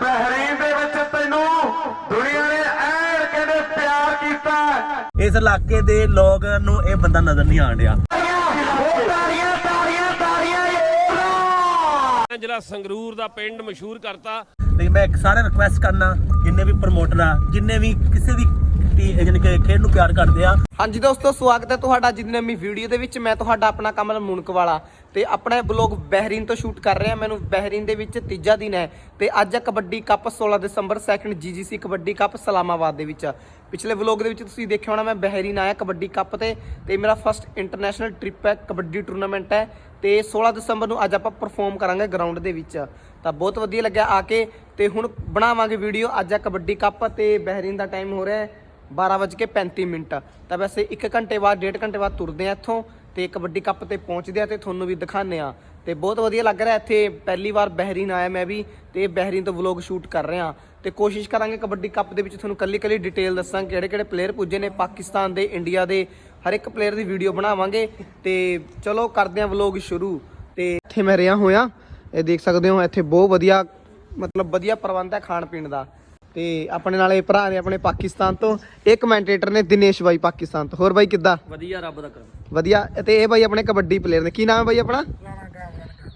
Bahrain ਦੇ ਵਿੱਚ ਤੈਨੂੰ ਦੁਨੀਆ ਨੇ ਐਨ ਕਹਿੰਦੇ ਪਿਆਰ ਕੀਤਾ। ਇਸ ਇਲਾਕੇ ਦੇ ਲੋਕ ਨੂੰ ਇਹ ਬੰਦਾ ਨਜ਼ਰ ਨਹੀਂ ਆਣ ਰਿਹਾ ਜਿਹੜਾ ਸੰਗਰੂਰ ਦਾ ਪਿੰਡ ਮਸ਼ਹੂਰ ਕਰਤਾ। ਲੇਕਿਨ ਮੈਂ ਇੱਕ ਸਾਰੇ ਰਿਕੁਐਸਟ ਕਰਨਾ ਜਿੰਨੇ ਵੀ ਪ੍ਰਮੋਟਰ ਆ ਜਿੰਨੇ ਵੀ ਕਿਸੇ ਵੀ ਟੀ- ਯਾਨੀ ਕਿ ਖੇਡ ਨੂੰ ਪਿਆਰ ਕਰਦੇ ਆ। ਹਾਂਜੀ ਦੋਸਤੋ, ਸਵਾਗਤ ਹੈ ਤੁਹਾਡਾ ਅੱਜ ਦੀ ਨਵੀਂ ਵੀਡੀਓ ਦੇ ਵਿੱਚ। ਮੈਂ ਤੁਹਾਡਾ ਆਪਣਾ ਕਮਲ ਮੁਨਕ ਵਾਲਾ ਤੇ ਆਪਣਾ ਬਲੌਗ ਬਹਿਰੀਨ ਤੋਂ ਸ਼ੂਟ ਕਰ ਰਿਹਾ। ਮੈਨੂੰ ਬਹਿਰੀਨ ਦੇ ਵਿੱਚ ਤੀਜਾ ਦਿਨ ਹੈ ਤੇ ਅੱਜ ਹੈ ਕਬੱਡੀ ਕੱਪ 16 ਦਸੰਬਰ second GGC kabaddi cup Salamabad ਦੇ ਵਿੱਚ। ਪਿਛਲੇ ਵਲੌਗ ਦੇ ਵਿੱਚ ਤੁਸੀਂ ਦੇਖਿਆ ਹੋਣਾ, ਮੈਂ ਬਹਿਰੀਨ ਆਇਆ ਕਬੱਡੀ ਕੱਪ ਤੇ ਤੇ ਮੇਰਾ ਫਸਟ ਇੰਟਰਨੈਸ਼ਨਲ ਟ੍ਰਿਪ ਹੈ, ਕਬੱਡੀ ਟੂਰਨਾਮੈਂਟ ਹੈ ਤੇ 16 ਦਸੰਬਰ ਨੂੰ ਅੱਜ ਆਪਾਂ ਪਰਫਾਰਮ ਕਰਾਂਗੇ ਗਰਾਊਂਡ ਦੇ ਵਿੱਚ। ਤਾਂ ਬਹੁਤ ਵਧੀਆ ਲੱਗਿਆ ਆ ਕੇ ਤੇ ਹੁਣ ਬਣਾਵਾਂਗੇ ਵੀਡੀਓ ਅੱਜ ਹੈ ਕਬੱਡੀ ਕੱਪ ਤੇ ਬਹਿਰੀਨ ਦਾ ਟਾਈਮ ਹੋ ਰਿਹਾ ਹੈ। 12:35 ਮਿੰਟ। ਤਾਂ ਵੈਸੇ 1 ਘੰਟੇ ਬਾਅਦ 1.5 ਘੰਟੇ ਬਾਅਦ ਤੁਰਦੇ ਆ ਇੱਥੋਂ ਤੇ ਕਬੱਡੀ ਕੱਪ ਤੇ ਪਹੁੰਚਦੇ ਆ ਤੇ ਤੁਹਾਨੂੰ ਵੀ ਦਿਖਾਉਂਦੇ ਆ। ਤੇ ਬਹੁਤ ਵਧੀਆ ਲੱਗ ਰਿਹਾ ਇੱਥੇ। ਪਹਿਲੀ ਵਾਰ ਬਹਿਰੀਨ ਆਇਆ ਮੈਂ ਵੀ ਤੇ ਬਹਿਰੀਨ ਤੋਂ ਵਲੌਗ ਸ਼ੂਟ ਕਰ ਰਿਹਾ। ਤੇ ਕੋਸ਼ਿਸ਼ ਕਰਾਂਗੇ ਕਬੱਡੀ ਕੱਪ ਦੇ ਵਿੱਚ ਤੁਹਾਨੂੰ ਕੱਲੀ ਕੱਲੀ ਡਿਟੇਲ ਦੱਸਾਂ ਕਿਹੜੇ ਕਿਹੜੇ ਪਲੇਅਰ ਪੁੱਜੇ ਨੇ, ਪਾਕਿਸਤਾਨ ਦੇ, ਇੰਡੀਆ ਦੇ। ਹਰ ਇੱਕ ਪਲੇਅਰ ਦੀ ਵੀਡੀਓ ਬਣਾਵਾਂਗੇ। ਤੇ ਚਲੋ ਕਰਦੇ ਆ ਵਲੌਗ ਸ਼ੁਰੂ। ਤੇ ਇੱਥੇ ਮੈਂ ਰਿਹਾ ਹੋਇਆ। ਇਹ ਦੇਖ ਸਕਦੇ ਹੋ ਇੱਥੇ ਬਹੁਤ ਵਧੀਆ, ਮਤਲਬ ਵਧੀਆ ਪ੍ਰਬੰਧ ਹੈ ਖਾਣ ਪੀਣ ਦਾ। ਤੇ ਆਪਣੇ ਨਾਲ ਇਹ ਭਰਾ ਨੇ ਆਪਣੇ ਪਾਕਿਸਤਾਨ ਤੋਂ ਇਹ ਕਮੈਂਟੇਟਰ ਨੇ ਦਿਨੇਸ਼ ਬਾਈ ਪਾਕਿਸਤਾਨ ਤੋਂ। ਹੋਰ ਬਾਈ ਕਿੱਦਾਂ? ਵਧੀਆ ਰੱਬ ਦਾ ਕਰਮ। ਵਧੀਆ। ਤੇ ਇਹ ਬਾਈ ਆਪਣੇ ਕਬੱਡੀ ਪਲੇਅਰ ਨੇ। ਕੀ ਨਾਮ ਹੈ ਬਾਈ ਆਪਣਾ?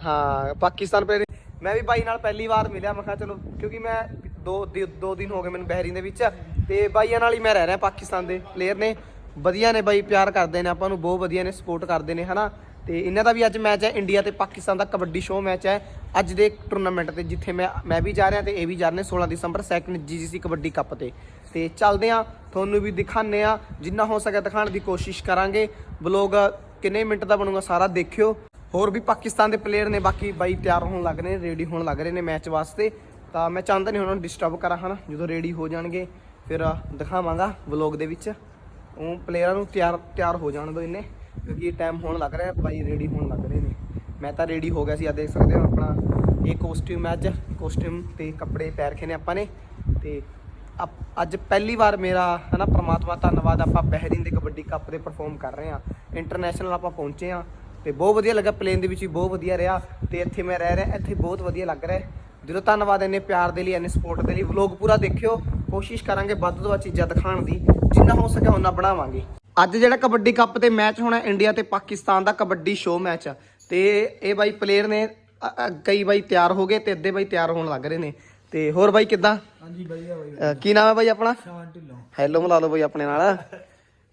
ਹਾਂ ਪਾਕਿਸਤਾਨ ਪਲੇਅਰ ਮੈਂ ਵੀ ਬਾਈ ਨਾਲ ਪਹਿਲੀ ਵਾਰ ਮਿਲਿਆ ਮੈਂ ਕਿਹਾ ਚਲੋ ਕਿਉਂਕਿ ਮੈਂ ਦੋ ਦਿ- ਦਿਨ ਹੋ ਗਏ ਮੈਨੂੰ ਬਹਿਰੀਨ ਦੇ ਵਿੱਚ। ਤੇ ਬਾਈਆਂ ਨਾਲ ਹੀ ਮੈਂ ਰਹਿ ਰਿਹਾ ਪਾਕਿਸਤਾਨ ਦੇ ਪਲੇਅਰ ਨੇ। ਵਧੀਆ ਨੇ ਬਾਈ ਪਿਆਰ ਕਰਦੇ ਨੇ ਆਪਾਂ ਨੂੰ ਬਹੁਤ ਵਧੀਆ ਨੇ ਸਪੋਰਟ ਕਰਦੇ ਨੇ ਹਨਾ? ਤੇ ਇਹਨਾਂ ਦਾ ਵੀ ਅੱਜ ਮੈਚ ਹੈ, ਇੰਡੀਆ ਤੇ ਪਾਕਿਸਤਾਨ ਦਾ ਕਬੱਡੀ ਸ਼ੋਅ ਮੈਚ ਹੈ। ਅੱਜ ਦੇ ਟੂਰਨਾਮੈਂਟ ਤੇ ਜਿੱਥੇ ਮੈਂ ਮੈਂ ਵੀ ਜਾ ਰਿਹਾ ਤੇ ਇਹ ਵੀ ਜਾ ਰਹੇ ਨੇ 16 ਦਸੰਬਰ ਸੈਕੰਡ ਜੀਜੀਸੀ ਕਬੱਡੀ ਕੱਪ ਤੇ। ਤੇ ਚੱਲਦੇ ਆ ਤੁਹਾਨੂੰ ਵੀ ਦਿਖਾਣੇ ਆ ਜਿੰਨਾ ਹੋ ਸਕੇ ਦਿਖਾਉਣ ਦੀ ਕੋਸ਼ਿਸ਼ ਕਰਾਂਗੇ। ਵਲੋਗ ਕਿੰਨੇ ਮਿੰਟ ਦਾ ਬਣੂਗਾ ਸਾਰਾ ਦੇਖਿਓ। ਹੋਰ ਵੀ ਪਾਕਿਸਤਾਨ ਦੇ ਪਲੇਅਰ ਨੇ ਬਾਕੀ ਬਾਈ ਤਿਆਰ ਹੋਣ ਲੱਗ ਰਹੇ ਨੇ ਰੈਡੀ ਹੋਣ ਲੱਗ ਰਹੇ ਨੇ ਮੈਚ ਵਾਸਤੇ। ਤਾਂ ਮੈਂ ਚਾਹੁੰਦਾ ਨਹੀਂ ਉਹਨਾਂ ਨੂੰ ਡਿਸਟਰਬ ਕਰਾਂ, ਹਨਾ? ਜਦੋਂ ਰੈਡੀ ਹੋ ਜਾਣਗੇ, ਫਿਰ ਦਿਖਾਵਾਂਗਾ ਵਲੋਗ ਦੇ ਵਿੱਚ। ਉਹ ਪਲੇਅਰਾਂ ਨੂੰ ਤਿਆਰ ਤਿਆਰ ਹੋ ਜਾਣ ਦਿਓ ਇੰਨੇ ਕਿਉਂਕਿ ਟਾਈਮ ਹੋਣ ਲੱਗ ਰਿਹਾ ਬਾਈ ਰੈਡੀ ਹੋਣ ਲੱਗ ਰਹੇ ਨੇ। ਮੈਂ ਤਾਂ ਰੈਡੀ ਹੋ ਗਿਆ ਸੀ ਆ ਦੇਖ ਸਕਦੇ ਹੋ ਆਪਣਾ। ਇਹ ਕੋਸਟਿਊਮ ਹੈ ਅੱਜ ਕੋਸਟਿਊਮ ਤੇ ਕੱਪੜੇ ਪੈ ਰਖੇ ਨੇ ਆਪਾਂ ਨੇ। ਤੇ ਅਪ- ਅੱਜ ਪਹਿਲੀ ਵਾਰ ਮੇਰਾ, ਹਨਾ, ਪ੍ਰਮਾਤਮਾ ਧੰਨਵਾਦ, ਆਪਾਂ ਬਹਿਰੀਨ ਦੇ ਕਬੱਡੀ ਕੱਪ ਦੇ ਪਰਫਾਰਮ ਕਰ ਰਹੇ ਹਾਂ। ਇੰਟਰਨੈਸ਼ਨਲ ਆਪਾਂ ਪਹੁੰਚੇ ਹਾਂ ਤੇ ਬਹੁਤ ਵਧੀਆ ਲੱਗਾ ਪਲੇਨ ਦੇ ਵਿੱਚ ਵੀ ਬਹੁਤ ਵਧੀਆ ਰਿਹਾ ਤੇ ਇੱਥੇ ਮੈਂ ਰਹਿ ਰਿਹਾ, ਇੱਥੇ ਬਹੁਤ ਵਧੀਆ ਲੱਗ ਰਿਹਾ ਹੈ। ਦਿਲੋਂ ਧੰਨਵਾਦ ਇੰਨੇ ਪਿਆਰ ਦੇ ਲਈ, ਇੰਨੇ ਸਪੋਰਟ ਦੇ ਲਈ। ਵਲੌਗ ਪੂਰਾ ਦੇਖਿਓ, ਕੋਸ਼ਿਸ਼ ਕਰਾਂਗੇ ਵੱਧ ਤੋਂ ਵੱਧ ਚੀਜ਼ਾਂ ਦਿਖਾਉਣ ਦੀ। ਜਿੰਨਾ ਹੋ ਸਕੇ ਉਹਨਾਂ ਬਣਾਵਾਂਗੇ। ਅੱਜ ਜਿਹੜਾ ਕਬੱਡੀ ਕੱਪ ਤੇ ਮੈਚ ਹੋਣਾ ਇੰਡੀਆ ਤੇ ਪਾਕਿਸਤਾਨ ਦਾ ਕਬੱਡੀ ਸ਼ੋਅ ਮੈਚ ਆ। ਤੇ ਇਹ ਬਾਈ ਪਲੇਅਰ ਨੇ ਕਈ ਬਾਈ ਤਿਆਰ ਹੋ ਗਏ ਤੇ ਅੱਧੇ ਬਾਈ ਤਿਆਰ ਹੋਣ ਲੱਗ ਰਹੇ ਨੇ। ਤੇ ਹੋਰ ਬਾਈ ਕਿੱਦਾਂ? ਹਾਂਜੀ ਵਧੀਆ ਬਾਈ ਕੀ ਨਾਮ ਹੈ ਬਾਈ ਆਪਣਾ? ਸ਼ਾਨ ਢਿੱਲੋਂ। ਹੈਲੋ ਮਿਲਾ ਲਓ ਬਾਈ ਆਪਣੇ ਨਾਲ।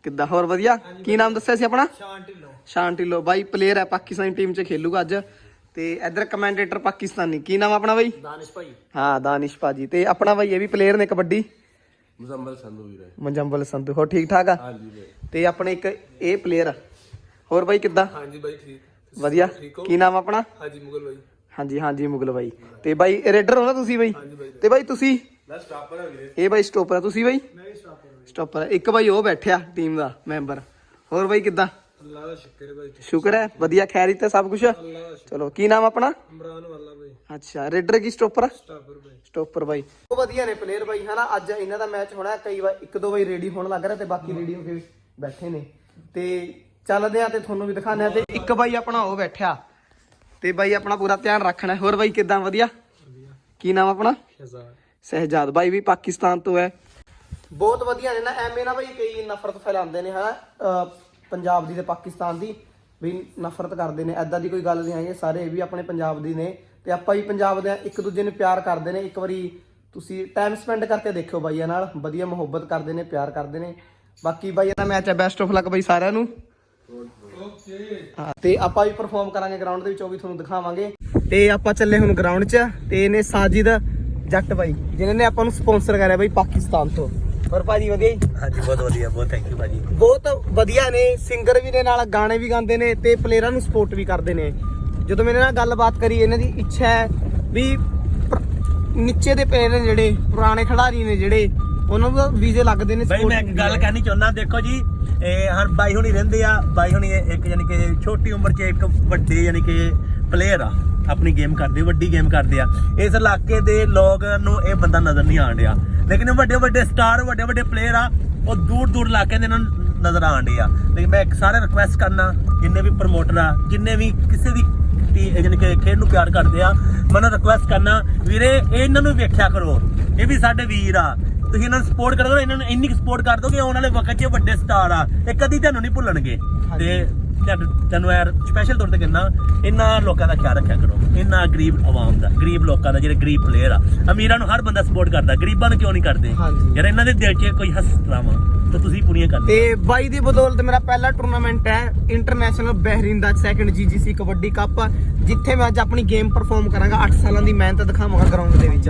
ਕਿੱਦਾਂ ਹੋਰ ਵਧੀਆ? ਕੀ ਨਾਮ ਦੱਸਿਆ ਸੀ ਆਪਣਾ? ਸ਼ਾਨ ਢਿੱਲੋਂ। ਸ਼ਾਨ ਢਿੱਲੋਂ। ਬਾਈ ਪਲੇਅਰ ਹੈ ਪਾਕਿਸਤਾਨੀ ਟੀਮ 'ਚ ਖੇਲੂਗਾ ਅੱਜ। ਤੇ ਇਧਰ ਕਮੈਂਟੇਟਰ ਪਾਕਿਸਤਾਨੀ। ਕੀ ਨਾਮ ਆਪਣਾ ਬਾਈ? ਦਾਨਿਸ਼ ਭਾਈ। ਹਾਂ ਦਾਨਿਸ਼ ਭਾਜੀ। ਤੇ ਆਪਣਾ ਬਾਈ ਇਹ ਵੀ ਪਲੇਅਰ ਨੇ ਕਬੱਡੀ? ਮੁਜ਼ੰਮਲ ਸੰਧੂ ਵੀਰੇ ਮੁਜੰਬਲ ਸੰਧੂ ਹੋ ਠੀਕ ਠਾਕ ਆ? ਹਾਂਜੀ ਬਾਈ। ਤੇ ਆਪਣੇ ਇੱਕ ਇਹ ਪਲੇਅਰ ਹੋਰ ਬਾਈ ਕਿੱਦਾਂ? ਹਾਂਜੀ ਬਾਈ ਠੀਕ। ਵਧੀਆ। ਕੀ ਨਾਮ ਆਪਣਾ? ਹਾਂਜੀ ਮੁਗਲ ਬਾਈ। ਹਾਂਜੀ ਹਾਂਜੀ ਮੁਗਲ ਬਾਈ। ਤੇ ਬਾਈ ਰੇਡਰ ਹੋ ਨਾ ਤੁਸੀਂ ਬਾਈ? ਤੇ ਬਾਈ ਤੁਸੀਂ? ਮੈਂ ਸਟਾਪਰ ਆ ਵੀਰੇ। ਇਹ ਬਾਈ ਸਟਾਪਰ ਆ। ਤੁਸੀਂ ਬਾਈ? ਮੈਂ ਵੀ ਸਟਾਪਰ ਸਟਾਪਰ ਇੱਕ ਬਾਈ ਉਹ ਬੈਠਿਆ ਟੀਮ ਦਾ ਮੈਂਬਰ ਹੋਰ ਬਾਈ ਕਿੱਦਾਂ? ਅੱਲਾਹ ਦਾ ਸ਼ੁਕਰ ਬਾਈ ਸ਼ੁਕਰ ਹੈ ਵਧੀਆ ਖੈਰੀ ਤੇ ਸਭ ਕੁਝ ਚਲੋ ਕੀ ਨਾਮ ਆਪਣਾ? ਇਮਰਾਨ ਵਾਲਾ ਬਾਈ ਅੱਛਾ ਰੇਡਰ ਕੀ ਸਟਾਪਰ? ਸਟਾਪਰ ਬਾਈ ਸਟਾਪਰ ਬਾਈ ਉਹ ਵਧੀਆ ਨੇ ਪਲੇਅਰ ਬਾਈ ਹਨਾ? ਅੱਜ ਇਹਨਾਂ ਦਾ ਮੈਚ ਹੋਣਾ ਹੈ। ਕਈ ਵਾਰ ਇੱਕ ਦੋ ਵਾਰੀ ਰੈਡੀ ਹੋਣ ਲੱਗ ਰਿਹਾ ਤੇ ਬਾਕੀ ਰੈਡੀ ਹੋ ਕੇ ਬੈਠੇ ਨੇ। ਤੇ ਚੱਲਦੇ ਆ ਤੇ ਤੁਹਾਨੂੰ ਵੀ ਦਿਖਾਉਂਦੇ ਆ ਤੇ ਇੱਕ ਬਾਈ ਆਪਣਾ ਉਹ ਬੈਠਿਆ। ਤੇ ਬਾਈ ਆਪਣਾ ਪੂਰਾ ਧਿਆਨ ਰੱਖਣਾ ਹੈ। ਹੋਰ ਬਾਈ ਕਿਦਾਂ? ਵਧੀਆ? ਕੀ ਨਾਮ ਆਪਣਾ? ਸ਼ਹਿਜ਼ਾਦ। ਸਹਿਜਾਦ। ਬਾਈ ਵੀ ਪਾਕਿਸਤਾਨ ਤੋਂ ਹੈ। ਬਹੁਤ ਵਧੀਆ ਨੇ ਨਾ ਐਵੇਂ ਨਾ ਬਾਈ ਕਈ ਨਫ਼ਰਤ ਫੈਲਾਉਂਦੇ ਨੇ ਹਨਾ? ਅਹ ਪੰਜਾਬ ਦੀ ਤੇ ਪਾਕਿਸਤਾਨ ਦੀ ਵੀ ਨਫ਼ਰਤ ਕਰਦੇ ਨੇ ਐਦਾਂ ਦੀ ਕੋਈ ਗੱਲ ਨਹੀਂ ਹੈਗੀ ਸਾਰੇ ਵੀ ਆਪਣੇ ਪੰਜਾਬ ਦੀ ਨੇ ਤੇ ਆਪਾਂ ਵੀ ਪੰਜਾਬ ਦੇ ਆ, ਇੱਕ ਦੂਜੇ ਨੂੰ ਪਿਆਰ ਕਰਦੇ ਨੇ। ਇੱਕ ਵਾਰੀ ਤੁਸੀਂ ਟਾਈਮ ਸਪੈਂਡ ਕਰਕੇ ਦੇਖਿਓ ਬਾਈਆਂ ਨਾਲ ਵਧੀਆ ਮੁਹੱਬਤ ਕਰਦੇ ਨੇ ਪਿਆਰ ਕਰਦੇ ਨੇ। ਬਾਕੀ ਬਾਈ ਦਾ ਮੈਚ ਹੈ ਬੈਸਟ ਆਫ ਲੱਕ ਬਾਈ ਸਾਰਿਆਂ ਨੂੰ। ਹਾਂ ਤੇ ਆਪਾਂ ਵੀ ਪਰਫਾਰਮ ਕਰਾਂਗੇ ਗਰਾਊਂਡ ਦੇ ਵਿੱਚ ਉਹ ਵੀ ਤੁਹਾਨੂੰ ਦਿਖਾਵਾਂਗੇ। ਤੇ ਆਪਾਂ ਚੱਲੇ ਹੁਣ ਗਰਾਊਂਡ 'ਚ ਤੇ ਇਹਨੇ ਸਾਜਿਦ ਜੱਟ ਬਾਈ ਜਿਨ੍ਹਾਂ ਨੇ ਆਪਾਂ ਨੂੰ ਸਪਾਂਸਰ ਕਰਿਆ ਬਾਈ ਪਾਕਿਸਤਾਨ ਤੋਂ। ਪਰ ਭਾਜੀ ਵਧੀਆ ਜੀ? ਹਾਂਜੀ ਬਹੁਤ ਵਧੀਆ ਬਹੁਤ ਥੈਂਕ ਯੂ ਭਾਜੀ। ਬਹੁਤ ਵਧੀਆ ਨੇ ਸਿੰਗਰ ਵੀ ਨੇ ਨਾਲ ਗਾਣੇ ਵੀ ਗਾਉਂਦੇ ਨੇ ਤੇ ਪਲੇਅਰਾਂ ਨੂੰ ਸਪੋਰਟ ਵੀ ਕਰਦੇ ਨੇ। ਜਦੋਂ ਮੇਰੇ ਨਾਲ ਗੱਲਬਾਤ ਕਰੀ ਇਹਨਾਂ ਦੀ ਇੱਛਾ ਹੈ ਵੀ ਨੀਚੇ ਦੇ ਪਲੇਅਰ ਨੇ ਜਿਹੜੇ ਪੁਰਾਣੇ ਖਿਡਾਰੀ ਨੇ ਜਿਹੜੇ ਉਹਨਾਂ ਨੂੰ ਵੀਜ਼ੇ ਲੱਗਦੇ ਨੇ ਬਈ ਮੈਂ ਇੱਕ ਗੱਲ। ਕਹਿਣੀ ਚਾਹੁੰਦਾ ਦੇਖੋ ਜੀ ਇਹ ਹਰ ਬਾਈ ਹੁਣੀ ਰਹਿੰਦੇ ਆ ਬਾਈ ਹੁਣੀ ਇੱਕ ਯਾਨੀ ਕਿ ਛੋਟੀ ਉਮਰ 'ਚ ਇੱਕ ਵੱਡੇ ਯਾਨੀ ਕਿ ਪਲੇਅਰ ਆ। ਆਪਣੀ ਗੇਮ ਕਰਦੇ, ਵੱਡੀ ਗੇਮ ਕਰਦੇ ਆ। ਇਸ ਇਲਾਕੇ ਦੇ ਲੋਕ ਨੂੰ ਇਹ ਬੰਦਾ ਨਜ਼ਰ ਨਹੀਂ ਆਣ ਰਿਹਾ ਲੇਕਿਨ ਵੱਡੇ ਵੱਡੇ ਸਟਾਰ, ਵੱਡੇ ਵੱਡੇ ਪਲੇਅਰ ਆ, ਉਹ ਦੂਰ ਦੂਰ ਇਲਾਕੇ ਦੇ ਇਹਨਾਂ ਨੂੰ ਨਜ਼ਰ ਆਣ ਰਿਹਾ ਲੇਕਿਨ ਮੈਂ ਇੱਕ ਸਾਰੇ ਰਿਕੁਐਸਟ ਕਰਨਾ, ਜਿੰਨੇ ਵੀ ਪ੍ਰਮੋਟਰ ਆ, ਜਿੰਨੇ ਵੀ ਕਿਸੇ ਵੀ ਟੀ ਯਾਨੀ ਕਿ ਖੇਡ ਨੂੰ ਪਿਆਰ ਕਰਦੇ ਆ, ਮੈਂ ਉਹਨਾਂ ਰਿਕੁਐਸਟ ਕਰਨਾ, ਵੀਰੇ ਇਹਨਾਂ ਨੂੰ ਵੇਖਿਆ ਕਰੋ। ਇਹ ਵੀ ਸਾਡੇ ਵੀਰ ਆ। ਤੁਸੀਂ ਇਹਨਾਂ ਨੂੰ ਸਪੋਰਟ ਕਰੋ ਇਹਨਾਂ ਨੂੰ ਇੰਨੀ ਸਪੋਰਟ ਕਰ ਦੋਗੇ, ਆਉਣ ਵਾਲੇ ਵਕਤ 'ਚ ਇਹ ਵੱਡੇ ਸਟਾਰ ਆ। ਇਹ ਕਦੀ ਤੁਹਾਨੂੰ ਨਹੀਂ ਭੁੱਲਣਗੇ। ਤੇ ਤੁਹਾਨੂੰ- ਯਾਰ ਸਪੈਸ਼ਲ ਤੌਰ ਤੇ ਕਹਿੰਦਾ ਇਹਨਾਂ ਲੋਕਾਂ ਦਾ ਖਿਆਲ ਰੱਖਿਆ ਕਰੋ ਇਹਨਾਂ ਗਰੀਬ ਆਵਾਮ ਦਾ ਗਰੀਬ ਲੋਕਾਂ ਦਾ ਜਿਹੜੇ ਗਰੀਬ ਪਲੇਅਰ ਆ। ਅਮੀਰਾਂ ਨੂੰ ਹਰ ਬੰਦਾ ਸਪੋਰਟ ਕਰਦਾ ਗਰੀਬਾਂ ਨੂੰ ਕਿਉਂ ਨਹੀਂ ਕਰਦੇ। ਯਾਰ ਇਹਨਾਂ ਦੇ ਦਿਲ 'ਚ ਕੋਈ ਹਸਰਾਵਾਂ ਤਾਂ ਤੁਸੀਂ ਪੂਰੀਆਂ ਕਰਦੇ ਤੇ ਬਾਈ ਦੀ ਬਦੌਲਤ ਮੇਰਾ ਪਹਿਲਾ ਟੂਰਨਾਮੈਂਟ ਹੈ ਇੰਟਰਨੈਸ਼ਨਲ ਬਹਿਰੀਨ ਦਾ ਸੈਕੰਡ ਜੀਜੀਸੀ ਕਬੱਡੀ ਕੱਪ ਜਿੱਥੇ ਮੈਂ ਅੱਜ ਆਪਣੀ ਗੇਮ ਪਰਫਾਰਮ ਕਰਾਂਗਾ 8 ਸਾਲਾਂ ਦੀ ਮਿਹਨਤ ਦਿਖਾਵਾਂਗਾ ਗਰਾਊਂਡ ਦੇ ਵਿੱਚ।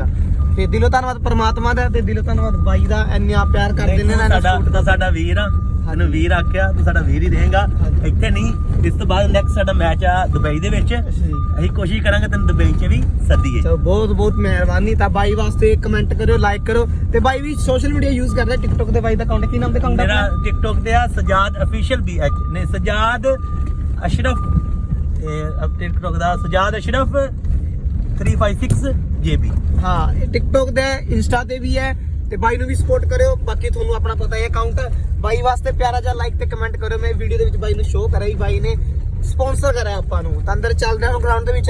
ਤੇ ਦਿਲੋਂ ਧੰਨਵਾਦ ਪ੍ਰਮਾਤਮਾ ਦਾ ਤੇ ਦਿਲੋਂ ਧੰਨਵਾਦ ਬਾਈ ਦਾ ਇੰਨਾ ਪਿਆਰ ਕਰਦੇ ਨੇ ਨਾ ਸਾਡਾ ਤਾਂ ਸਾਡਾ ਵੀਰ ਆ ਸਾਨੂੰ ਵੀਰ ਆਖਿਆ ਤੂੰ ਸਾਡਾ ਵੀਰ ਹੀ ਰਹੇਗਾ। ਇੱਥੇ ਨਹੀਂ ਇਸ ਤੋਂ ਬਾਅਦ ਨੈਕਸਟ ਸਾਡਾ ਮੈਚ ਆ ਦੁਬਈ ਦੇ ਵਿੱਚ। ਅਸੀਂ ਕੋਸ਼ਿਸ਼ ਕਰਾਂਗੇ ਤੈਨੂੰ ਦੁਬਈ 'ਚ ਵੀ ਸੱਦੀਏ। ਚਲੋ ਬਹੁਤ ਬਹੁਤ ਮਿਹਰਬਾਨੀ। ਤਾਂ ਬਾਈ ਵਾਸਤੇ ਕਮੈਂਟ ਕਰਿਓ ਲਾਈਕ ਕਰੋ ਤੇ ਬਾਈ ਵੀ ਸੋਸ਼ਲ ਮੀਡੀਆ ਯੂਜ਼ ਕਰਦਾ ਟਿਕਟੋਕ ਤੇ ਬਾਈ ਦਾ ਅਕਾਊਂਟ ਕੀ ਨਾਮ? ਦੇ ਅਕਾਊਂਟ ਮੇਰਾ ਟਿਕਟੋਕ ਤੇ ਆ ਸਜਾਦ ਅਫੀਸ਼ੀਅਲ ਬੀ ਐਚ ਨੇ ਸਜਾਦ ਅਸ਼ਰਫ ਇਹ ਟਿਕਟੋਕ ਦਾ ਸਜਾਦ ਅਸ਼ਰਫ 356 ਜੇਬੀ ਹਾਂ ਇਹ ਟਿਕਟੋਕ ਤੇ ਇੰਸਟਾ ਤੇ ਵੀ ਹੈ ਤੇ ਬਾਈ ਨੂੰ ਵੀ ਸਪੋਰਟ ਕਰਿਓ। ਬਾਕੀ ਤੁਹਾਨੂੰ ਆਪਣਾ ਪਤਾ ਹੈ ਅਕਾਊਂਟ ਬਾਈ ਵਾਸਤੇ ਪਿਆਰਾ ਜਿਹਾ ਲਾਈਕ ਤੇ ਕਮੈਂਟ ਕਰਿਓ। ਮੈਂ ਵੀਡੀਓ ਦੇ ਵਿੱਚ ਬਾਈ ਨੂੰ ਸ਼ੋਅ ਕਰਿਆ ਹੀ ਬਾਈ ਨੇ ਸਪਾਂਸਰ ਕਰਿਆ ਆਪਾਂ ਨੂੰ। ਤਾਂ ਅੰਦਰ ਚੱਲਦੇ ਹਾਂ ਗਰਾਊਂਡ ਦੇ ਵਿੱਚ।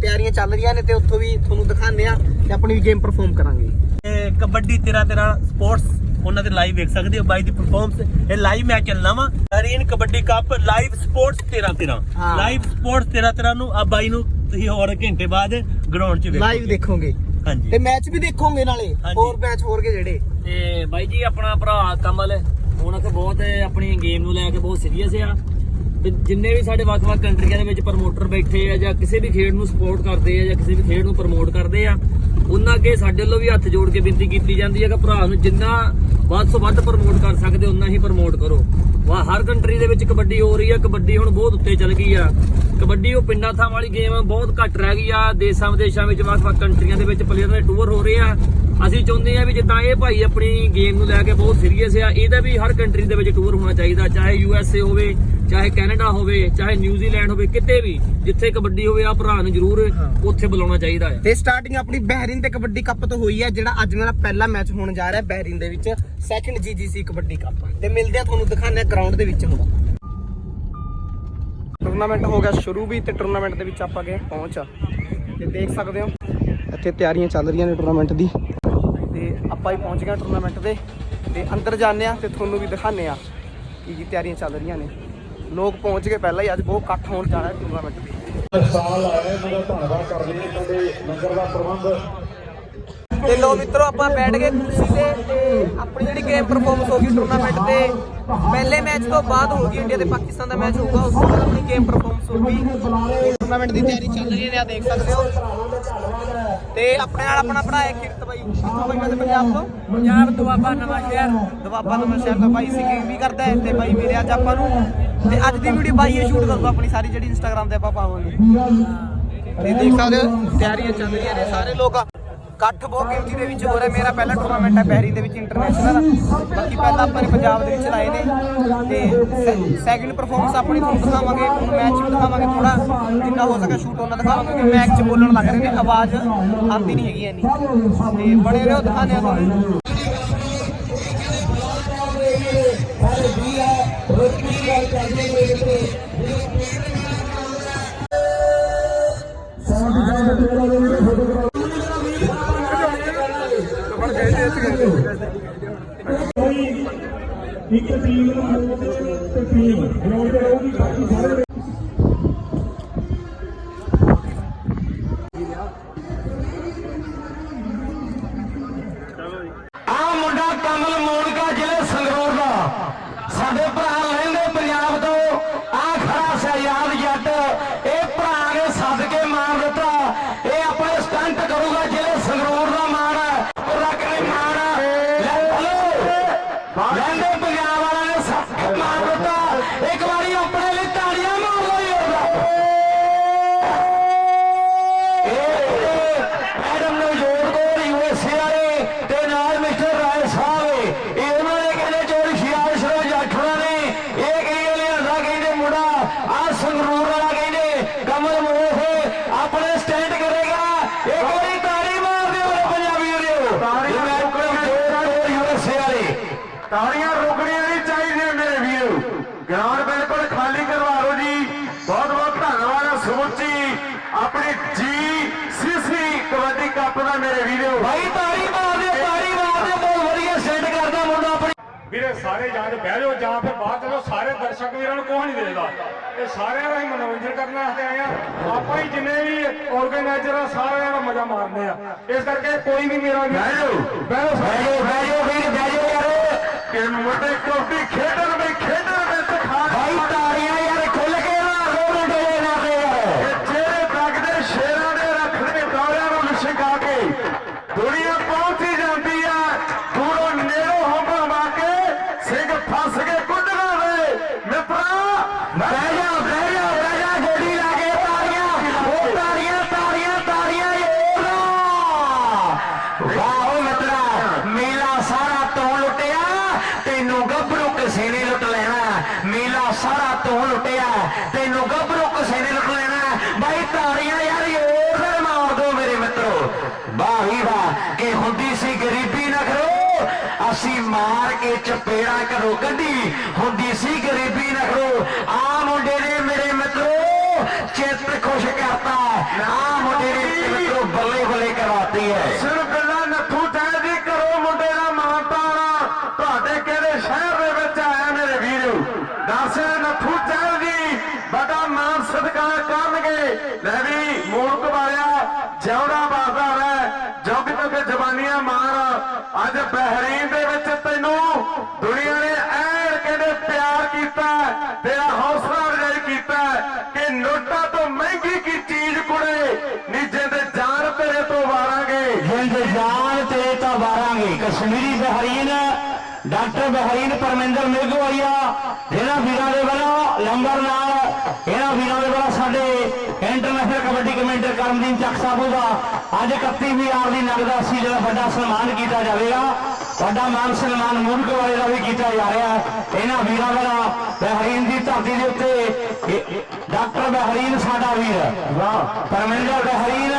ਤਿਆਰੀਆਂ ਚੱਲ ਰਹੀਆਂ ਨੇ ਤੇ ਉੱਥੋਂ ਵੀ ਤੁਹਾਨੂੰ ਦਿਖਾਉਂਦੇ ਆ ਤੇ ਆਪਣੀ ਵੀ ਗੇਮ ਪਰਫਾਰਮ ਕਰਾਂਗੇ। ਕਬੱਡੀ ਤੇਰਾ ਤੇਰਾ ਸਪੋਰਟਸ ਉਹਨਾਂ ਤੇ ਲਾਈਵ ਵੇਖ ਸਕਦੇ ਹੋ ਬਾਈ ਦੀ ਪਰਫਾਰਮੈਂਸ ਇਹ ਲਾਈਵ ਮੈਚ ਚੱਲਣਾ ਵਾ। Bahrain kabaddi cup live sports ਤੇਰਾ ਤੇਰਾ। ਹਾਂ। ਲਾਈਵ ਸਪੋਰਟਸ ਤੇਰਾ ਤੇਰਾ ਨੂੰ ਆ ਬਾਈ ਨੂੰ ਤੁਸੀਂ ਹੋਰ ਘੰਟੇ ਬਾਅਦ ਗਰਾਊਂਡ 'ਚ ਵੇਖੋ। ਲਾਈਵ ਦੇਖੋਗੇ। ਹਾਂਜੀ। ਤੇ ਮੈਚ ਵੀ ਦੇਖੋਗੇ ਨਾਲੇ। ਹੋਰ ਮੈਚ ਹੋਰ ਕੇ ਜਿਹੜੇ। ਤੇ ਬਾਈ ਜੀ ਆਪਣਾ ਭਰਾ ਕਮਲ ਹੁਣ ਕਿ ਬਹੁਤ ਆਪਣੀ ਗੇਮ ਨੂੰ ਲੈ ਕੇ ਬਹੁਤ ਸੀਰੀਅਸ ਆ। ਤੇ ਜਿੰਨੇ ਵੀ ਸਾਡੇ ਵੱਖ-ਵੱਖ ਕੰਟਰੀਆਂ ਦੇ ਵਿੱਚ ਪ੍ਰਮੋਟਰ ਬੈਠੇ ਆ ਜਾਂ ਕਿਸੇ ਵੀ ਖੇਡ ਨੂੰ ਸਪੋਰਟ ਕਰਦੇ ਆ ਜਾਂ ਕਿਸੇ ਵੀ ਖੇਡ ਨੂੰ ਪ੍ਰਮੋਟ ਕਰਦੇ ਆ ਉਹਨਾਂ ਅੱਗੇ ਸਾਡੇ ਵੱਲੋਂ ਵੀ ਹੱਥ ਜੋੜ ਕੇ ਬੇਨਤੀ ਕੀਤੀ ਜਾਂਦੀ ਹੈ ਕਿ ਭਰਾ ਨੂੰ ਜਿੰਨਾ ਵੱਧ ਤੋਂ ਵੱਧ ਪ੍ਰਮੋਟ ਕਰ ਸਕਦੇ ਉਹਨਾਂ ਹੀ ਪ੍ਰਮੋਟ ਕਰੋ। ਵਾ, ਹਰ ਕੰਟਰੀ ਦੇ ਵਿੱਚ ਕਬੱਡੀ ਹੋ ਰਹੀ ਆ ਕਬੱਡੀ ਹੁਣ ਬਹੁਤ ਉੱਤੇ ਚੱਲ ਗਈ ਆ। ਕਬੱਡੀ ਉਹ ਪਿੰਡਾਂ ਥਾਂ ਵਾਲੀ ਗੇਮ ਬਹੁਤ ਘੱਟ ਰਹਿ ਗਈ ਆ। ਦੇਸ਼ਾਂ ਵਿਦੇਸ਼ਾਂ ਵਿੱਚ ਵੱਖ-ਵੱਖ ਕੰਟਰੀਆਂ ਦੇ ਵਿੱਚ ਪਲੇਅਰ ਦੇ ਟੂਰ ਹੋ ਰਹੇ ਆ। ਅਸੀਂ ਚਾਹੁੰਦੇ ਆ ਵੀ ਜਿੱਦਾਂ ਇਹ ਭਾਈ ਆਪਣੀ ਗੇਮ ਨੂੰ ਲੈ ਕੇ ਬਹੁਤ ਸੀਰੀਅਸ ਆ, ਇਹਦਾ ਵੀ ਹਰ ਕੰਟਰੀ ਦੇ ਵਿੱਚ ਟੂਰ ਹੋਣਾ ਚਾਹੀਦਾ, ਚਾਹੇ ਯੂ ਐਸ ਏ ਹੋਵੇ ਚਾਹੇ ਕੈਨੇਡਾ ਹੋਵੇ ਚਾਹੇ ਨਿਊਜ਼ੀਲੈਂਡ ਹੋਵੇ ਕਿਤੇ ਵੀ ਜਿੱਥੇ ਕਬੱਡੀ ਹੋਵੇ ਆ ਭਰਾ ਨੂੰ ਜ਼ਰੂਰ ਉੱਥੇ ਬੁਲਾਉਣਾ ਚਾਹੀਦਾ ਹੈ। ਤੇ ਸਟਾਰਟਿੰਗ ਆਪਣੀ ਬਹਿਰੀਨ ਤੇ ਕਬੱਡੀ ਕੱਪ ਤੋਂ ਹੋਈ ਹੈ ਜਿਹੜਾ ਅੱਜ ਮੇਰਾ ਪਹਿਲਾ ਮੈਚ ਹੋਣ ਜਾ ਰਿਹਾ ਬਹਿਰੀਨ ਦੇ ਵਿੱਚ ਸੈਕੰਡ ਜੀਜੀਸੀ ਕਬੱਡੀ ਕੱਪ। ਤੇ ਮਿਲਦੇ ਆ ਤੁਹਾਨੂੰ ਦਿਖਾਉਂਦੇ ਆ ਗਰਾਊਂਡ ਦੇ ਵਿੱਚ ਹੁਣ। ਟੂਰਨਾਮੈਂਟ ਹੋ ਗਿਆ ਸ਼ੁਰੂ ਵੀ ਤੇ ਟੂਰਨਾਮੈਂਟ ਦੇ ਵਿੱਚ ਆਪਾਂ ਗਏ ਪਹੁੰਚ ਤੇ ਦੇਖ ਸਕਦੇ ਹੋ ਇੱਥੇ ਤਿਆਰੀਆਂ ਚੱਲ ਰਹੀਆਂ ਨੇ ਟੂਰਨਾਮੈਂਟ ਦੀ। ਤੇ ਆਪਾਂ ਹੀ ਪਹੁੰਚ ਗਏ ਟੂਰਨਾਮੈਂਟ ਦੇ। ਤੇ ਅੰਦਰ ਜਾਂਦੇ ਆ ਤੇ ਤੁਹਾਨੂੰ ਵੀ ਦਿਖਾਉਂਦੇ ਆ ਕੀ ਕੀ ਤਿਆਰੀਆਂ ਚੱਲ ਰਹੀਆਂ ਨੇ। ਲੋਕ ਪਹੁੰਚ ਗਏ ਪਹਿਲਾਂ ਹੀ ਅੱਜ ਬਹੁਤ ਇਕੱਠ ਹੋਣ ਜਾ ਰਿਹਾ ਟੂਰਨਾਮੈਂਟ ਤੇ ਸਾਲ ਆਇਆ ਇਹਨਾਂ ਦਾ ਧੰਨਵਾਦ ਕਰਦੇ ਹਾਂ ਤੁਹਾਡੇ ਲੰਗਰ ਦਾ ਪ੍ਰਬੰਧ। ਤੇ ਲੋ ਮਿੱਤਰੋ ਆਪਾਂ ਬੈਠ ਗਏ ਕੁਰਸੀ ਤੇ ਆਪਣੀ ਜਿਹੜੀ ਗੇਮ ਪਰਫਾਰਮੈਂਸ ਹੋ ਗਈ ਟੂਰਨਾਮੈਂਟ ਤੇ। ਪਹਿਲੇ ਮੈਚ ਤੋਂ ਬਾਅਦ ਹੋ ਗਈ ਇੰਡੀਆ ਤੇ ਪਾਕਿਸਤਾਨ ਦਾ ਮੈਚ ਹੋਊਗਾ ਉਸ ਤੋਂ ਬਾਅਦ ਆਪਣੀ ਗੇਮ ਪਰਫਾਰਮੈਂਸ ਹੋ ਗਈ ਟੂਰਨਾਮੈਟ ਦੀ ਤਿਆਰੀ ਚੱਲ ਰਹੀ ਹੈ ਆ ਦੇਖ ਸਕਦੇ ਹੋ। ਤੇ ਆਪਣੇ ਨਾਲ ਆਪਣਾ ਭਰਾ ਹੈ ਕਿਰਤ ਬਾਈ ਕਿੱਥੋਂ ਬਾਈ ਕਹਿੰਦੇ ਪੰਜਾਬ ਤੋਂ? ਪੰਜਾਬ ਦੁਆਬਾ ਨਵਾਂ ਸ਼ਹਿਰ ਦੁਆਬਾ ਨਵਾਂ ਸ਼ਹਿਰ ਤੋਂ ਬਾਈ ਸਿੰਗਿੰਗ ਵੀ ਕਰਦਾ ਹੈ ਤੇ ਬਾਈ ਮੇਰੇ ਅੱਜ ਆਪਾਂ ਨੂੰ। ਤੇ ਅੱਜ ਦੀ ਵੀਡੀਓ ਬਾਈ ਇਹ ਸ਼ੂਟ ਕਰੂਗਾ ਆਪਣੀ ਸਾਰੀ ਜਿਹੜੀ ਇੰਸਟਾਗ੍ਰam ਤੇ ਆਪਾਂ ਪਾਵਾਂਗੇ। ਤੇ ਦੇਖ ਸਕਦੇ ਹੋ, ਤਿਆਰੀਆਂ ਚੱਲ ਰਹੀਆਂ ਨੇ ਸਾਰੇ ਲੋਕ। ਇਕੱਠ ਬਹੁਤ ਗਿਣਤੀ ਦੇ ਵਿੱਚ ਹੋ ਰਿਹਾ। ਮੇਰਾ ਪਹਿਲਾ ਟੂਰਨਾਮੈਂਟ ਹੈ ਬਹਿਰੀ ਦੇ ਵਿੱਚ ਇੰਟਰਨੈਸ਼ਨਲ ਬਾਕੀ ਪਹਿਲਾਂ ਆਪਾਂ ਨੇ ਪੰਜਾਬ ਦੇ ਵਿੱਚ ਲਾਏ ਨੇ। ਤੇ ਸੈਕਿੰਡ ਪਰਫਾਰਮੈਂਸ ਆਪਣੀ ਤੁਹਾਨੂੰ ਦਿਖਾਵਾਂਗੇ। ਮੈਚ ਵੀ ਦਿਖਾਵਾਂਗੇ ਥੋੜਾ ਜਿੰਨਾ ਹੋ ਸਕੇ ਸ਼ੂਟ ਉਹਨਾਂ ਦਿਖਾਵਾਂਗੇ। ਕਿ ਮੈਚ 'ਚ ਬੋਲਣ ਲੱਗ ਰਹੇ ਨੇ। ਆਵਾਜ਼ ਆਉਂਦੀ ਨਹੀਂ ਹੈਗੀ ਇੰਨੀ। ਤੇ ਬਣੇ ਰਹੋ ਦਿਖਾਉਂਦੇ ਆ ਤੁਹਾਨੂੰ। ਇੱਕ ਟੀਮ ਨੂੰ ਤੇ ਟੀਮ ਗਰਾਊਂਡ ਤੇ ਰਹੂਗੀ ਬਾਕੀ ਸਾਰੇ ਆ ਮੁੰਡਾ ਕਮਲ ਮੋਨਕਾ ਜ਼ਿਲ੍ਹੇ ਸੰਗਰੂਰ ਦਾ ਸਾਡੇ ਭਰਾ ਲਹਿੰਦੇ ਪੰਜਾਬ ਤੋਂ ਆ ਖੜਾ ਸਯਾਦ ਜੱਟ ਇਹ ਭਰਾ ਨੇ ਸੱਦ ਕੇ ਮਾਰ ਦਿੱਤਾ ਇਹ ਆਪਣੇ ਸਟੰਟ ਕਰੂਗਾ ਜ਼ਿਲ੍ਹੇ ਸੰਗਰੂਰ ਦਾ ਮਾਣ ਹੈ ਉਹ ਰੱਖ ਲੈ ਮਾਣ ਲੈ ਹਲੋ ਲਹਿੰਦੇ ਪੰਜਾਬ ਵਾਲਿਆਂ ਨੇ ਸੱਦ ਕੇ ਮਾਰ ਦਿੱਤਾ ਇੱਕ ਵਾਰੀ ਆਪਣੇ ਲਈ ਤਾੜੀਆਂ ਮਾਰ ਲਓ ਯਾਰ ਮੈਡਮ ਨੂੰ ਜੋੜ ਕੋਲ ਯੂਐਸਏ ਵਾਲੇ ਤੇ ਨਾਲ ਮਿਸਟਰ ਰਾਏ ਸਾਹਿਬ ਇਹ ਉਹਨਾਂ ਨੇ ਕਹਿੰਦੇ ਚੋਰੀ ਸ਼ਿਆਲ ਸ਼ਰੋ ਜੱਟਾਂ ਨੇ ਇਹ ਕਹਿੰਦੇ ਲਿਆਂਦਾ ਕਹਿੰਦੇ ਮੁੰਡਾ ਆ ਸੰਗਰੂਰ ਵਾਲਾ ਕਹਿੰਦੇ ਕਮਲ ਮੋਹ ਆਪਣੇ ਸਟੈਂਡ ਕਰੇਗਾ ਇਹ ਕੋਈ ਤਾੜੀ ਮਾਰ ਦਿਓ ਰੇ ਪੰਜਾਬੀ ਵੀਰੋ ਤਾੜੀਆਂ ਰੁਕਣੀਆਂ ਯੂਐਸਏ ਵਾਲੇ ਤਾੜੀਆਂ ਰੁਕਣੀਆਂ ਨਹੀਂ ਚਾਹੀਦੀਆਂ ਮੇਰੇ ਵੀਰੋ ਗਰਾਊਂਡ ਬਿਲਕੁਲ ਖਾਲੀ ਕਰਵਾ ਲਓ ਜੀ ਬਹੁਤ ਬਹੁਤ ਧੰਨਵਾਦ ਹੈ ਸਮੁੱਚੀ ਆਪਣੇ ਜੀ ਸੀਸੀ ਕਬੱਡੀ ਕੱਪ ਦਾ ਮੇਰੇ ਵੀਰੋ ਭਾਈ ਤਾੜੀ ਮਾਰਦੇ ਤਾੜੀ ਮਾਰਦੇ ਬਹੁਤ ਵਧੀਆ ਸੈੱਟ ਕਰਦਾ ਮੁੰਡਾ ਆਪਣੀ। ਵੀਰੇ ਸਾਰੇ ਜਾਂ ਤੇ ਬਹਿ ਜਾਓ ਜਾਂ ਫਿਰ ਬਾਹਰ ਚਲੋ ਸਾਰੇ ਦਰਸ਼ਕ ਵੀਰਾਂ ਨੂੰ ਕੋਈ ਨਹੀਂ ਦੇਖਦਾ ਇਹ ਸਾਰਿਆਂ ਦਾ ਹੀ ਮਨੋਰੰਜਨ ਕਰਨ ਵਾਸਤੇ ਆਏ ਆ। ਆਪਾਂ ਹੀ ਜਿੰਨੇ ਵੀ ਆਰਗੇਨਾਈਜ਼ਰ ਆ ਸਾਰਿਆਂ ਦਾ ਮਜ਼ਾ ਮਾਰਦੇ ਆ। ਇਸ ਕਰਕੇ ਕੋਈ ਵੀ ਮੇਰਾ ਬਹਿ ਜਾਓ। ਬਹਿ ਜਾਓ ਬਹਿ ਜਾਓ ਬਹਿ ਜਾਓ ਵੀਰ ਬਹਿ ਜਾਓ ਯਾਰ ਕਿ ਮੁੰਡੇ ਵਿੱਚ ਖੇਡਣ ਵਿੱਚ ਖਾ ਭਾਈ ਤਾੜੀਆਂ ਯਾਰ ਖੁੱਲ ਕੇ ਮਾਰੋ ਮੁੰਡੇ ਦੇ ਨਾਲ ਤੇ ਯਾਰ ਜਿਹੜੇ ਲੱਗਦੇ ਸ਼ੇਰਾਂ ਦੇ ਰੱਖਦੇ ਦੌੜਿਆਂ ਨੂੰ ਲਿਸ਼ਕਾ ਕੇ ਦੁਨੀਆ ਪਹੁੰਚੀ ਜਾਂਦੀ ਆ ਦੂਰੋਂ ਨੇੜੋਂ ਹੰਭਾ ਮਾ ਕੇ ਸਿੰਘ ਫਸ ਕੇ ਕੁੱਟਣਾ ਵੇ ਮਿੱਤਰਾ ਬਹਿ ਜਾ ਬਹਿ ਜਾ ਬਹਿ ਜਾ ਗੋਡੀ ਲਾ ਕੇ ਤਾੜੀਆਂ ਉਹ ਤਾੜੀਆਂ ਤਾੜੀਆਂ ਤਾੜੀਆਂ ਯੋਰਾ ਵਾਹ ਮਿੱਤਰਾ ਮੇਲਾ ਸਾਰਾ ਤੋਂ ਲੁੱਟਿਆ ਤੈਨੂੰ ਗੱਭਰੂ ਕਿਸੇ ਨੇ ਲੁੱਟ ਲੈਣਾ ਮੇਲਾ ਸਾਰਾ ਤੋਂ ਲੁੱਟਿਆ ਤੈਨੂੰ ਗੱਭਰੂ ਕਿਸੇ ਨੇ ਲੁੱਟ ਲੈਣਾ ਬਾਈ ਤਾੜੀਆਂ ਯਾਰ ਯੋਰ ਮਾਰ ਦੋ ਮੇਰੇ ਮਿੱਤਰੋ ਵਾਹ ਕਿ ਹੁੰਦੀ ਸੀ ਗਰੀਬੀ ਨਾ ਕਰੋ ਅਸੀਂ ਮਾਰ ਕੇ ਚਪੇੜਾ ਕਰੋ ਕੱਢੀ। ਹੁੰਦੀ ਸੀ ਗਰੀਬੀ ਨਾ ਕਰੋ ਆ ਮੁੰਡੇ ਨੇ ਮੇਰੇ ਮਿੱਤਰੋ, ਚਿੱਤ ਖੁਸ਼ ਕਰਤਾ। ਆ ਮੁੰਡੇ ਨੇ ਮੇਰੇ ਮਿੱਤਰੋ ਬੱਲੇ ਬੱਲੇ ਕਰਵਾਤੀ ਹੈ। ਸਿਰ ਗੱਲਾਂ ਨੱਥੂ ਟਹਿ ਦੀ ਕਰੋ ਮੁੰਡੇ ਦਾ ਮਾਨਤਾਣਾ ਤੁਹਾਡੇ ਕਿਹੜੇ ਸ਼ਹਿਰ ਦੇ ਵਿੱਚ ਆਇਆ ਮੇਰੇ ਵੀਰੋ? ਦੱਸ ਨੱਥੂ ਟਹਿ ਦੀ ਬੜਾ ਮਾਨ ਸਤਿਕਾਰ ਕਰਨਗੇ। ਲੈ ਵੀ ਮੂਰਖ ਵਾਲਿਆ ਜਿਉਣਾ ਜੁਗ ਜਵਾਨੀਆਂ ਮਾਰ, ਅੱਜ ਬਹਿਰੀਨ ਦੇ ਵਿੱਚ ਤੈਨੂੰ ਦੁਨੀਆ ਨੇ ਐਨ ਕਹਿੰਦੇ ਪਿਆਰ ਕੀਤਾ, ਤੇਰਾ ਹੌਸਲਾ ਅਫਜ਼ਾਈ ਕੀਤਾ ਕਿ ਨੋਟਾਂ ਤੋਂ ਮਹਿੰਗੀ ਕੀ ਚੀਜ਼ ਕੁੜੇ, ਨੀਜੇ ਦੇ ਜਾਨ ਤੇਰੇ ਤੋਂ ਵਾਰਾਂਗੇ। ਜਿੰਦ ਜਾਨ ਤੇਰੇ ਤੋਂ ਵਾਰਾਂਗੇ। Kashmiri Bahrain doctor Bahrain Parminder Mirgwaiya ਇਹਨਾਂ ਵੀਰਾਂ ਦੇ ਵੱਲੋਂ ਲੰਬਰ ਨਾਲ, ਇਹਨਾਂ ਵੀਰਾਂ ਦੇ ਵੱਲੋਂ ਸਾਡੇ ਇੰਟਰਨੈਸ਼ਨਲ ਕਬੱਡੀ ਕਮੇਂਟਰ ਕਰਮਦੀਨ ਚੱਕ ਸਾਹਿਬ ਦਾ ਅੱਜ 31000 ਦੀ ਨਗਦ ਅਸੀਂ ਜਿਹੜਾ ਵੱਡਾ ਸਨਮਾਨ ਕੀਤਾ ਜਾਵੇਗਾ। ਵੱਡਾ ਮਾਨ ਸਨਮਾਨ ਮੂਰਖ ਵਾਲੇ ਦਾ ਵੀ ਕੀਤਾ ਜਾ ਰਿਹਾ ਇਹਨਾਂ ਵੀਰਾਂ ਵੱਲੋਂ ਬਹਿਰੀਨ ਦੀ ਧਰਤੀ ਦੇ ਉੱਤੇ ਡਾਕਟਰ ਬਹਿਰੀਨ ਸਾਡਾ ਵੀਰ ਵਾਹ ਪਰਮਿੰਦਰ ਬਹਿਰੀਨ,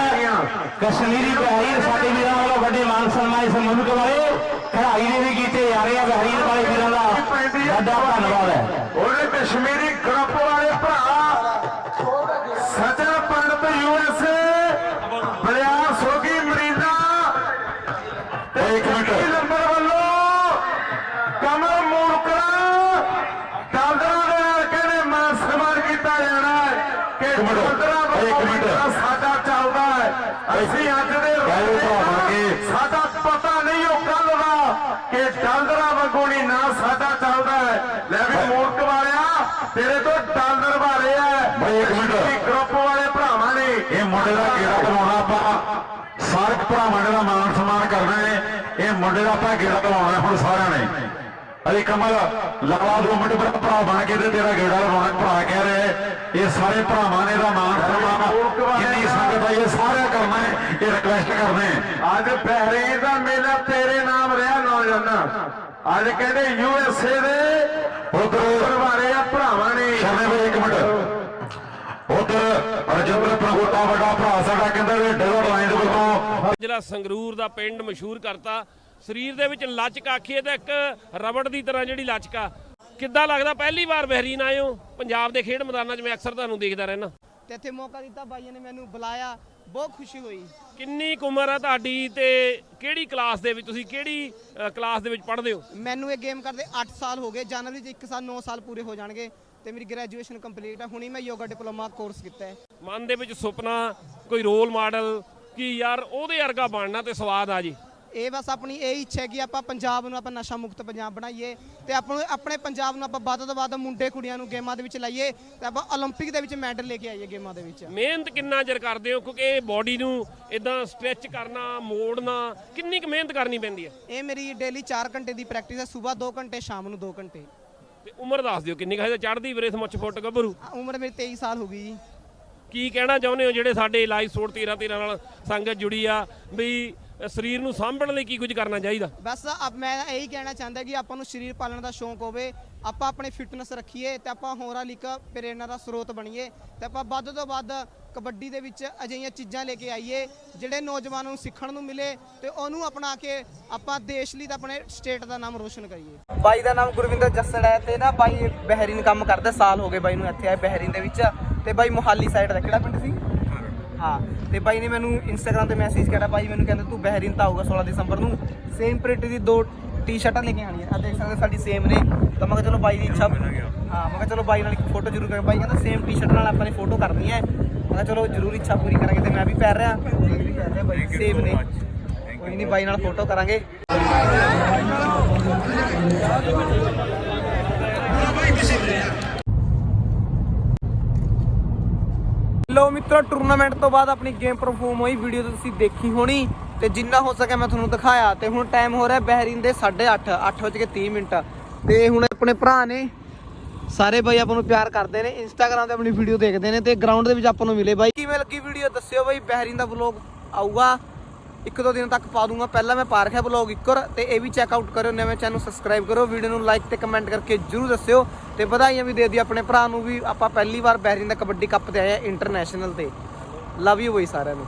ਕਸ਼ਮੀਰੀ ਬਹਿਰੀਨ ਸਾਡੇ ਵੀਰਾਂ ਵੱਲੋਂ ਵੱਡੇ ਮਾਨ ਸਨਮਾਨ ਇਸ ਮੁਲਕ ਵਾਲੇ ਖੜਾਈ ਦੇ ਵੀ ਕੀਤੇ ਜਾ ਰਹੇ ਆ ਬਹਿਰੀਨ ਵਾਲੇ ਵੀਰਾਂ ਦਾ ਵੱਡਾ ਧੰਨਵਾਦ ਹੈ। ਉਹਦੇ ਕਸ਼ਮੀਰੀ ਗਰੁੱਪ ਵਾਲੇ ਭਰਾ ਸਚਨ ਪੰਡਤ ਯੂਐਸਏ ਬਲਿਆਰ ਸੋਗੀ ਮਰੀਨਾ ਤੇ ਇੱਕ ਮਿੰਟ। ਨੰਬਰ ਵੱਲੋਂ ਕਮਲ ਮੂਰਕਲਾ ਦਾਦਰਾ ਦੇ ਨਾਲ ਕਹਿੰਦੇ ਮਾਨ ਸਨਮਾਨ ਕੀਤਾ ਜਾਣਾ ਹੈ ਕਿ ਦਾਦਰਾ ਵੱਲੋਂ ਸਾਡਾ ਚੱਲਦਾ ਹੈ ਅਸੀਂ ਅੱਜ ਦੇ ਰੋਜ਼ ਸਾਡਾ ਪਤਾ ਨਹੀਂ ਉਹ ਕੱਲ ਦਾ ਕਿ ਡਾਲਰਾਂ ਵਾਂਗੂ ਨਹੀਂ ਨਾ ਸਾਡਾ ਚੱਲਦਾ ਹੈ ਲੈ ਵੀ ਮੂਰਖ ਵਾਲਿਆ ਤੇਰੇ ਤੋਂ ਡਾਲਰ ਵਾਲੇ ਆ। ਬਈ ਇੱਕ ਮਿੰਟ। ਗਰੁੱਪ ਵਾਲੇ ਭਰਾਵਾਂ ਨੇ। ਇਹ ਮੁੰਡੇ ਦਾ ਗੇੜਾ ਕਰਾਉਣਾ ਆਪਾਂ ਸਾਰੇ ਭਰਾਵਾਂ ਦਾ ਮਾਨ ਸਨਮਾਨ ਕਰਨਾ ਹੈ ਇਹ ਮੁੰਡੇ ਦਾ ਆਪਾਂ ਗੇੜਾ ਕਰਾਉਣਾ ਹੁਣ ਸਾਰਿਆਂ ਨੇ। ਅਰੇ ਕਮਲ ਲਗਵਾ ਦੋ ਮਿੰਟ ਭਰਾ ਬਣ ਕੇ ਤੇ ਤੇਰਾ ਗੇੜਾ ਲਵਾਉਣਾ ਭਰਾ ਕਹਿ ਰਿਹਾ ਇਹ ਸਾਰੇ ਭਰਾਵਾਂ ਨੇ ਦਾ ਮਾਨ ਸਨਮਾਨ ਜਿੰਨੀ ਸੰਗਤ ਆਈ ਹੈ ਸਾਰਿਆਂ ਕਰਨਾ ਹੈ। ਇਹ ਰਿਕਵੈਸਟ ਕਰਦੇ ਹਾਂ। ਅੱਜ ਬਹਿਰੀਨ ਦਾ ਮੇਲਾ ਤੇਰੇ ਨਾਮ ਰਿਹਾ ਨੌਜਵਾਨਾਂ ਅੱਜ ਕਹਿੰਦੇ ਯੂ ਐਸ ਏ ਦੇ ਉਧਰ ਵਾਲੇ ਆ ਭਰਾਵਾਂ ਨੇ। ਸ਼ਰਨੇ ਬਈ ਇੱਕ ਮਿੰਟ। ਉਧਰ ਅਰਜਿੰਦਰ ਪ੍ਰਭੂਤਾ ਵੱਡਾ ਭਰਾ ਸਾਡਾ ਕਹਿੰਦਾ ਵੀ ਡੇਵਰ ਲਾਈਨ ਵੱਲੋਂ ਜਿਹੜਾ ਸੰਗਰੂਰ ਦਾ ਪਿੰਡ ਮਸ਼ਹੂਰ ਕਰਤਾ। ਸਰੀਰ ਦੇ ਵਿੱਚ ਲਚਕ ਆਖੀਏ ਤਾਂ ਇੱਕ ਰਬੜ ਦੀ ਤਰ੍ਹਾਂ ਜਿਹੜੀ ਲਚਕਾ ਕਿੱਦਾਂ ਲੱਗਦਾ? ਪਹਿਲੀ ਵਾਰ ਬਹਿਰੀਨ ਆਏ ਹੋ? ਪੰਜਾਬ ਦੇ ਖੇਡ ਮੈਦਾਨਾਂ 'ਚ ਮੈਂ ਅਕਸਰ ਤੁਹਾਨੂੰ ਦੇਖਦਾ ਰਹਿਣਾ ਤੇ ਇੱਥੇ ਮੌਕਾ ਦਿੱਤਾ ਬਾਈਆਂ ਨੇ ਮੈਨੂੰ ਬੁਲਾਇਆ। ਬਹੁਤ ਖੁਸ਼ੀ ਹੋਈ। ਕਿੰਨੀ ਕੁ ਉਮਰ ਆ ਤੁਹਾਡੀ ਤੇ ਕਿਹੜੀ ਕਲਾਸ ਦੇ ਵਿੱਚ ਤੁਸੀਂ ਕਿਹੜੀ ਅ, ਕਲਾਸ ਦੇ ਵਿੱਚ ਪੜ੍ਹਦੇ ਹੋ? ਮੈਨੂੰ ਇਹ ਗੇਮ ਕਰਦੇ 8 ਸਾਲ ਹੋ ਗਏ ਜਨਵਰੀ 'ਚ 1 ਸਾਲ 9 ਸਾਲ ਪੂਰੇ ਹੋ ਜਾਣਗੇ ਤੇ ਮੇਰੀ ਗ੍ਰੈਜੂਏਸ਼ਨ ਕੰਪਲੀਟ ਹੈ ਹੁਣੀ ਮੈਂ ਯੋਗਾ ਡਿਪਲੋਮਾ ਕੋਰਸ ਕੀਤਾ ਹੈ। ਮਨ ਦੇ ਵਿੱਚ ਸੁਪਨਾ ਕੋਈ ਰੋਲ ਮਾਡਲ ਕਿ ਯਾਰ ਉਹਦੇ ਵਰਗਾ ਬਣਨਾ ਤੇ ਸਵਾਦ ਆ ਜੀ। ਇਹ ਬਸ ਆਪਣੀ ਇਹ ਇੱਛਾ ਹੈ ਕਿ ਆਪਾਂ ਪੰਜਾਬ ਨੂੰ ਆਪਾਂ ਨਸ਼ਾ ਮੁਕਤ ਪੰਜਾਬ ਬਣਾਈਏ ਤੇ ਆਪਾਂ ਨੂੰ ਆਪਣੇ ਪੰਜਾਬ ਨੂੰ ਆਪਾਂ ਵੱਧ ਤੋਂ ਵੱਧ ਮੁੰਡੇ ਕੁੜੀਆਂ ਨੂੰ ਗੇਮਾਂ ਦੇ ਵਿੱਚ ਲਾਈਏ ਤੇ ਆਪਾਂ 올림픽 ਦੇ ਵਿੱਚ ਮੈਡਲ ਲੈ ਕੇ ਆਈਏ ਗੇਮਾਂ ਦੇ ਵਿੱਚ ਮਿਹਨਤ ਕਿੰਨਾ ਚਿਰ ਕਰਦੇ ਹੋ ਕਿਉਂਕਿ ਇਹ ਬਾਡੀ ਨੂੰ ਇਦਾਂ ਸਟ੍ਰੈਚ ਕਰਨਾ ਮੋੜਨਾ ਕਿੰਨੀ ਕੁ ਮਿਹਨਤ ਕਰਨੀ ਪੈਂਦੀ ਹੈ ਇਹ ਮੇਰੀ ਡੇਲੀ 4 ਘੰਟੇ ਦੀ ਪ੍ਰੈਕਟਿਸ ਹੈ ਸਵੇਰ 2 ਘੰਟੇ ਸ਼ਾਮ ਨੂੰ 2 ਘੰਟੇ ਤੇ ਉਮਰ ਦੱਸ ਦਿਓ ਕਿੰਨੀ ਕੁ ਹੈ ਚੜ੍ਹਦੀ ਵੀਰੇ ਮੁੱਛ ਫੁੱਟ ਗੱਭਰੂ ਆ, ਉਮਰ ਮੇਰੀ 23 ਸਾਲ ਹੋ ਗਈ ਜੀ ਕੀ ਕਹਿਣਾ ਚਾਹੁੰਦੇ ਹੋ ਜਿਹੜੇ ਸਾਡੇ ਲਾਈਵ ਸੋਟ 13 13 ਨਾਲ ਸੰਗਤ ਜੁੜੀ ਆ ਵੀ ਅ, ਸਰੀਰ ਨੂੰ ਸਾਂਭਣ ਲਈ ਕੀ ਕੁਝ ਕਰਨਾ ਚਾਹੀਦਾ? ਬਸ ਅਬ ਮੈਂ ਇਹੀ ਕਹਿਣਾ ਚਾਹੁੰਦਾ ਕਿ ਆਪਾਂ ਨੂੰ ਸਰੀਰ ਪਾਲਣ ਦਾ ਸ਼ੌਂਕ ਹੋਵੇ ਆਪਾਂ ਆਪਣੇ ਫਿਟਨੈਸ ਰੱਖੀਏ ਤੇ ਆਪਾਂ ਹੋਰਾਂ ਲਈ ਇੱਕ ਪ੍ਰੇਰਨਾ ਦਾ ਸਰੋਤ ਬਣੀਏ ਤੇ ਆਪਾਂ ਵੱਧ ਤੋਂ ਵੱਧ ਕਬੱਡੀ ਦੇ ਵਿੱਚ ਅਜਿਹੀਆਂ ਚੀਜ਼ਾਂ ਲੈ ਕੇ ਆਈਏ ਜਿਹੜੇ ਨੌਜਵਾਨਾਂ ਨੂੰ ਸਿੱਖਣ ਨੂੰ ਮਿਲੇ ਤੇ ਉਹਨੂੰ ਅਪਣਾ ਕੇ ਆਪਾਂ ਦੇਸ਼ ਲਈ ਤੇ ਆਪਣੇ ਸਟੇਟ ਦਾ ਨਾਮ ਰੋਸ਼ਨ ਕਰੀਏ। ਬਾਈ ਦਾ ਨਾਮ ਗੁਰਵਿੰਦਰ ਜੱਸੜ ਹੈ ਤੇ ਨਾ ਬਾਈ ਬਹਿਰੀਨ ਕੰਮ ਕਰਦਾ ਸਾਲ ਹੋ ਗਏ ਬਾਈ ਨੂੰ ਇੱਥੇ ਆਏ ਬਹਿਰੀਨ ਦੇ ਵਿੱਚ ਤੇ ਬਾਈ ਮੁਹਾਲੀ ਸਾਈਡ ਦਾ ਕਿਹੜਾ ਪਿੰਡ ਸੀ? ਹਾਂ ਤੇ ਬਾਈ ਨੇ ਮੈਨੂੰ ਇੰਸਟਾਗ੍ਰam ਤੇ ਮੈਸੇਜ ਕਰਿਆ ਬਾਈ ਮੈਨੂੰ ਕਹਿੰਦਾ ਤੂੰ ਬਹਿਰੀਨ ਤਾਂ ਆਊਗਾ 16 ਦਸੰਬਰ ਨੂੰ। ਸੇਮ ਪ੍ਰਿੰਟ ਦੀ ਦੋ ਟੀ-ਸ਼ਰਟਾਂ ਲੈ ਕੇ ਆਣੀਆਂ ਆ ਦੇਖ ਸਕਦੇ ਸਾਡੀ ਸੇਮ ਨੇ। ਤਾਂ ਮੈਂ ਕਿਹਾ ਚਲੋ ਬਾਈ ਦੀ ਇੱਛਾ ਹਾਂ ਮੈਂ ਕਿਹਾ ਚਲੋ ਬਾਈ ਨਾਲ ਇੱਕ ਫੋਟੋ ਜ਼ਰੂਰ ਕਰਾਂਗੇ ਬਾਈ ਕਹਿੰਦਾ ਸੇਮ ਟੀ-ਸ਼ਰਟ ਨਾਲ ਆਪਾਂ ਨੇ ਫੋਟੋ ਕਰਨੀ ਹੈ। ਮੈਂ ਕਿਹਾ ਚਲੋ ਜ਼ਰੂਰ ਇੱਛਾ ਪੂਰੀ ਕਰਾਂਗੇ ਤੇ ਮੈਂ ਵੀ ਪਹਿਨ ਰਿਹਾ। ਵੀ ਪਹਿਨ ਰਿਹਾ ਬਾਈ ਸੇਮ ਨੇ। ਕੋਈ ਨਹੀਂ ਬਾਈ ਨਾਲ ਫੋਟੋ ਕਰਾਂਗੇ। ਲੋ ਮਿੱਤਰੋ ਟੂਰਨਾਮੈਂਟ ਤੋਂ ਬਾਅਦ ਆਪਣੀ ਗੇਮ ਪਰਫਾਰਮ ਹੋਈ ਵੀਡੀਓ ਤੁਸੀਂ ਦੇਖੀ ਹੋਣੀ। ਤੇ ਜਿੰਨਾ ਹੋ ਸਕਿਆ ਮੈਂ ਤੁਹਾਨੂੰ ਦਿਖਾਇਆ। ਤੇ ਹੁਣ ਟਾਈਮ ਹੋ ਰਿਹਾ ਬਹਿਰੀਨ ਦੇ 8:30 8:30 ਮਿੰਟ। ਤੇ ਹੁਣ ਆਪਣੇ ਭਰਾ ਨੇ, ਸਾਰੇ ਬਾਈ ਆਪਾਂ ਨੂੰ ਪਿਆਰ ਕਰਦੇ ਨੇ ਇੰਸਟਾਗ੍ਰam ਤੇ ਆਪਣੀ ਵੀਡੀਓ ਦੇਖਦੇ ਨੇ ਤੇ ਗਰਾਊਂਡ ਦੇ ਵਿੱਚ ਆਪਾਂ ਨੂੰ ਮਿਲੇ ਬਾਈ। ਕਿਵੇਂ ਲੱਗੀ ਵੀਡੀਓ ਦੱਸਿਓ ਬਾਈ, ਬਹਿਰੀਨ ਦਾ ਵਲੌਗ ਆਊਗਾ। ਇੱਕ ਦੋ ਦਿਨ ਤੱਕ ਪਾ ਦੂੰਗਾ। ਪਹਿਲਾਂ ਮੈਂ ਪਾ ਰੱਖਿਆ ਵਲੌਗ ਇੱਕ ਤੇ ਇਹ ਵੀ ਚੈੱਕ ਆਊਟ ਕਰਿਓ, ਨਵੇਂ ਚੈਨਲ ਨੂੰ ਸਬਸਕ੍ਰਾਈਬ ਕਰੋ ਵੀਡੀਓ ਨੂੰ ਲਾਈਕ ਤੇ ਕਮੈਂਟ ਕਰਕੇ ਜਰੂਰ ਦੱਸਿਓ। ਤੇ ਵਧਾਈਆਂ ਵੀ ਦੇ ਦਿਓ ਆਪਣੇ ਭਰਾ ਨੂੰ ਵੀ ਆਪਾਂ ਪਹਿਲੀ ਵਾਰ ਬਹਿਰੀਨ ਦਾ ਕਬੱਡੀ ਕੱਪ ਤੇ ਆਏ ਆ ਇੰਟਰਨੈਸ਼ਨਲ ਤੇ। ਲਵ ਯੂ ਬਈ ਸਾਰਿਆਂ ਨੂੰ।